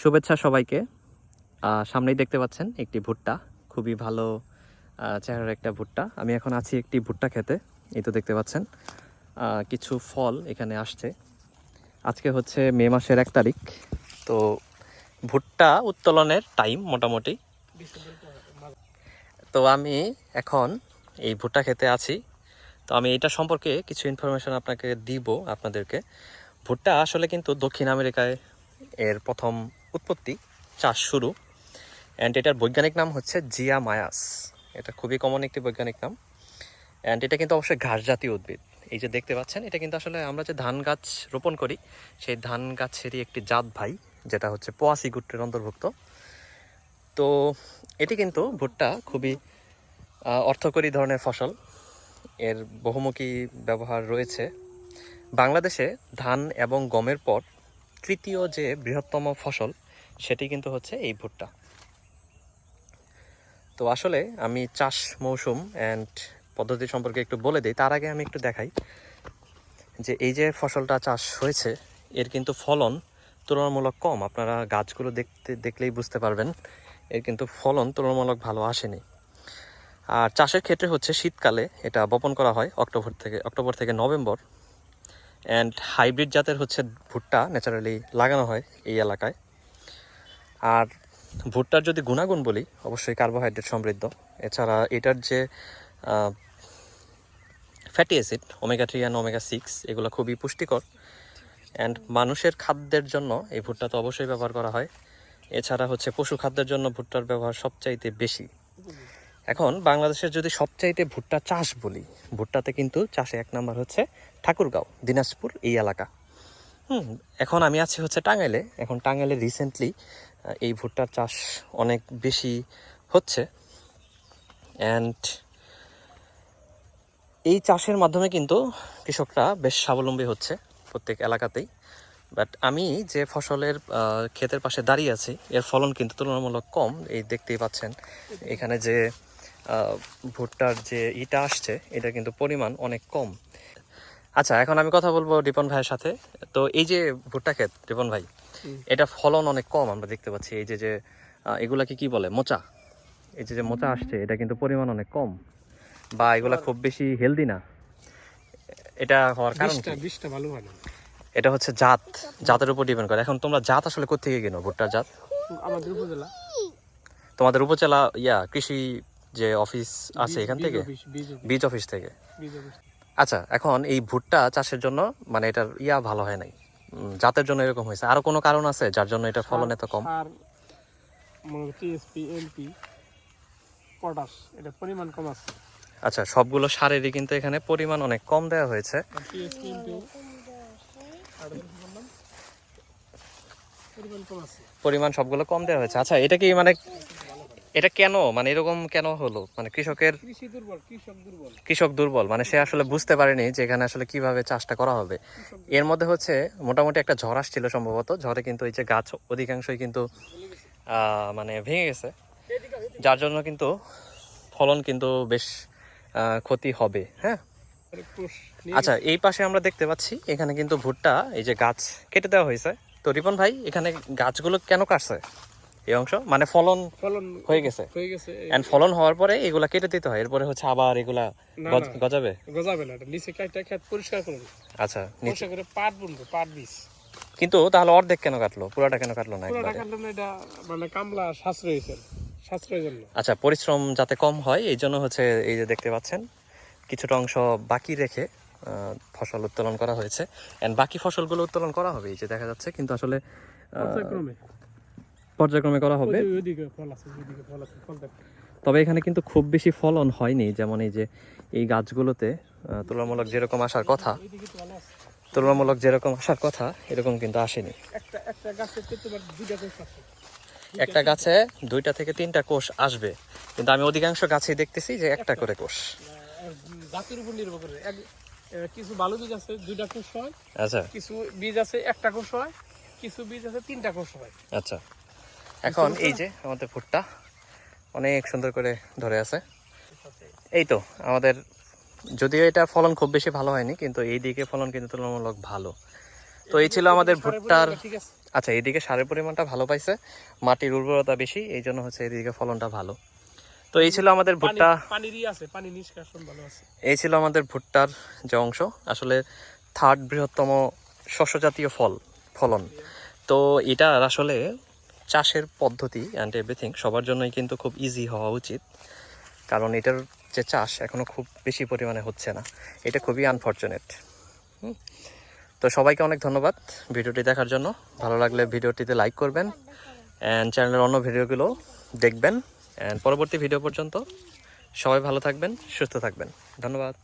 শুভেচ্ছা সবাইকে। সামনেই দেখতে পাচ্ছেন একটি ভুট্টা। খুবই ভালো চেহারার একটা ভুট্টা। আমি এখন আছি একটি ভুট্টা খেতে, এই তো দেখতে পাচ্ছেন। কিছু ফল এখানে আসছে। আজকে হচ্ছে মে মাসের এক তারিখ। তো ভুট্টা উত্তোলনের টাইম মোটামুটি। তো আমি এখন এই ভুট্টা খেতে আছি। তো আমি এটা সম্পর্কে কিছু ইনফরমেশন আপনাকে দিব, আপনাদেরকে। ভুট্টা আসলে কিন্তু দক্ষিণ আমেরিকায় এর প্রথম উৎপত্তি, চাষ শুরু। অ্যান্ড এটার বৈজ্ঞানিক নাম হচ্ছে জিয়া মায়াস। এটা খুবই কমন একটি বৈজ্ঞানিক নাম। অ্যান্ড এটা কিন্তু অবশ্যই ঘাস জাতীয় উদ্ভিদ। এই যে দেখতে পাচ্ছেন, এটা কিন্তু আসলে আমরা যে ধান গাছ রোপণ করি, সেই ধান গাছেরই একটি জাত ভাই, যেটা হচ্ছে পোয়াশি গুট্রের অন্তর্ভুক্ত। তো এটি কিন্তু ভুট্টা খুবই অর্থকরী ধরনের ফসল। এর বহুমুখী ব্যবহার রয়েছে। বাংলাদেশে ধান এবং গমের পর তৃতীয় যে বৃহত্তম ফসল, সেটি কিন্তু হচ্ছে এই ভুট্টা। তো আসলে আমি চাষ মৌসুম অ্যান্ড পদ্ধতি সম্পর্কে একটু বলে দিই, তার আগে আমি একটু দেখাই যে এই যে ফসলটা চাষ হয়েছে, এর কিন্তু ফলন তুলনামূলক কম। আপনারা গাছগুলো দেখতে, দেখলেই বুঝতে পারবেন, এর কিন্তু ফলন তুলনামূলক ভালো আসেনি। আর চাষের ক্ষেত্রে হচ্ছে শীতকালে এটা বপন করা হয় অক্টোবর থেকে অক্টোবর থেকে নভেম্বর। অ্যান্ড হাইব্রিড জাতের হচ্ছে ভুট্টা ন্যাচারালি লাগানো হয় এই এলাকায়। আর ভুট্টার যদি গুণাগুণ বলি, অবশ্যই কার্বোহাইড্রেট সমৃদ্ধ। এছাড়া এটার যে fatty acid omega three and omega six এগুলো খুবই পুষ্টিকর। অ্যান্ড মানুষের খাদ্যের জন্য এই ভুট্টা তো অবশ্যই ব্যবহার করা হয়। এছাড়া হচ্ছে পশু খাদ্যের জন্য ভুট্টার ব্যবহার সবচাইতে বেশি। এখন বাংলাদেশের যদি সবচাইতে ভুট্টা চাষ বলি, ভুট্টাতে কিন্তু চাষে এক নাম্বার হচ্ছে ঠাকুরগাঁও, দিনাজপুর এই এলাকা। হুম, এখন আমি আছি হচ্ছে টাঙ্গাইলে। এখন টাঙ্গাইলে রিসেন্টলি এই ভুট্টার চাষ অনেক বেশি হচ্ছে। অ্যান্ড এই চাষের মাধ্যমে কিন্তু কৃষকরা বেশ স্বাবলম্বী হচ্ছে প্রত্যেক এলাকাতেই। বাট আমি যে ফসলের ক্ষেতের পাশে দাঁড়িয়ে আছি, এর ফলন কিন্তু তুলনামূলক কম, এই দেখতেই পাচ্ছেন। এখানে যে ভুট্টার যে ইটা আসছে এটা কিন্তু পরিমাণ অনেক কম। আচ্ছা এখন আমি কথা বলব রিপন ভাইয়ের সাথে। তো এই যে ভুট্টা ক্ষেত রিপন ভাই এটা ফলন অনেক কম আমরা দেখতে পাচ্ছি। এই যে যে এগুলাকে কি বলে মোচা? এই যে যে মোচা আসছে এটা কিন্তু পরিমাণ অনেক কম। বা এগুলা খুব বেশি হেলদি না। এটা হওয়ার কারণ ভালো এটা হচ্ছে জাত। জাতের উপর ডিপেন্ড করে। এখন তোমরা জাত আসলে কোথেকে কিনো ভুট্টার জাত? আমাদের উপজেলা। তোমাদের উপজেলা ইয়া কৃষি যে অফিস আছে এখান থেকে? বীজ অফিস, থেকে? আচ্ছা এখন এই ভুট্টা চাষের জন্য মানে এটার ইয়া ভালো হয় নাই। জাতের জন্য এরকম হয়েছে। আরও কোনো কারণ আছে যার জন্য এটার ফলন এত কম? সার টিএসপি এলপি পটাশ এটা পরিমাণ কম আছে। আচ্ছা সবগুলো সারেরই কিন্তু এখানে পরিমাণ অনেক কম দেওয়া হয়েছে। পরিমাণ সবগুলো কম দেওয়া হয়েছে। আচ্ছা এটা কি মানে এটা কেন? মানে এরকম কেন হলো? মানে কৃষকের কৃষক দুর্বল। মানে সে আসলে বুঝতে পারেনি যে এখানে আসলে কীভাবে চাষটা করা হবে। এর মধ্যে হচ্ছে মোটামুটি একটা ঝড় আসছিল সম্ভবত ঝড়ে কিন্তু এই যে গাছ অধিকাংশই কিন্তু মানে ভেঙে গেছে। যার জন্য কিন্তু ফলন কিন্তু বেশ ক্ষতি হবে হ্যাঁ? আচ্ছা এই পাশে আমরা দেখতে পাচ্ছি এখানে কিন্তু ভুট্টা এই যে গাছ কেটে দেওয়া হয়েছে। তো রিপন ভাই এখানে গাছগুলো কেন কাটছে? এই অংশ মানে ফলন ফলন হয়ে গেছে। হয়ে গেছে এন্ড ফলন হওয়ার পরে এগুলা কেটে দিতে হয় এরপরে হচ্ছে আবার এগুলা না, গজ- না। গজাবে? গজাবে না নিচে কাটটা খেত পরিষ্কার করবে আচ্ছা নিচে করে পাট বুনবে পাট বীজ। কিন্তু তাহলে অর্ধেক কেন কাটলো? পুরোটা কেন কাটলো না টাকার জন্য এটা মানে কামলা সাশ্রয় হয়েছে সাশ্রয়ের জন্য। আচ্ছা পরিশ্রম যাতে কম হয় এই জন্য হচ্ছে এই যে দেখতে পাচ্ছেন কিছুটা অংশ বাকি রেখে ফসল উত্তোলন করা হয়েছে। এন্ড বাকি ফসলগুলো উত্তোলন করা হবে এই যে দেখা যাচ্ছে কিন্তু আসলে পর্যায়ক্রমে করা হবে। তবে এখানে কিন্তু খুব বেশি ফলন হয়নি যেমন এই যে এই গাছগুলোতে তুলনামূলক যেরকম আসার কথা তুলনামূলক যেরকম আসার কথা এরকম কিন্তু আসেনি। একটা গাছে দুইটা থেকে তিনটা কোষ আসবে কিন্তু আমি অধিকাংশ গাছেই দেখতেছি যে একটা করে কোষ। জাতের উপর নির্ভর করে। কিছু ভালো বীজ আছে দুইটা কোষ হয়। আচ্ছা। কিছু বীজ আছে একটা কোষ হয়। কিছু বীজ আছে তিনটা কোষ হয়। আচ্ছা। এখন এই যে আমাদের ভুট্টা অনেক সুন্দর করে ধরে আছে। এই তো আমাদের যদিও এটা ফলন খুব বেশি ভালো হয়নি কিন্তু এই দিকে ফলন কিন্তু তুলনামূলক ভালো। তো এই ছিল আমাদের ভুট্টার আচ্ছা এদিকে সারের পরিমাণটা ভালো পাইছে মাটির উর্বরতা বেশি এই জন্য হচ্ছে এদিকে ফলনটা ভালো। তো এই ছিল আমাদের ভুট্টা। এই ছিল আমাদের ভুট্টার যে অংশ আসলে থার্ড বৃহত্তম শস্য জাতীয় ফল ফলন। তো এটার আসলে চাষের পদ্ধতি অ্যান্ড এভরিথিং সবার জন্যই কিন্তু খুব ইজি হওয়া উচিত। কারণ এটার যে চাষ এখনও খুব বেশি পরিমাণে হচ্ছে না। এটা খুবই আনফর্চুনেট তো সবাইকে অনেক ধন্যবাদ ভিডিওটি দেখার জন্য। ভালো লাগলে ভিডিওটিতে লাইক করবেন অ্যান্ড চ্যানেলের অন্য ভিডিওগুলো দেখবেন। অ্যান্ড পরবর্তী ভিডিও পর্যন্ত সবাই ভালো থাকবেন, সুস্থ থাকবেন। ধন্যবাদ।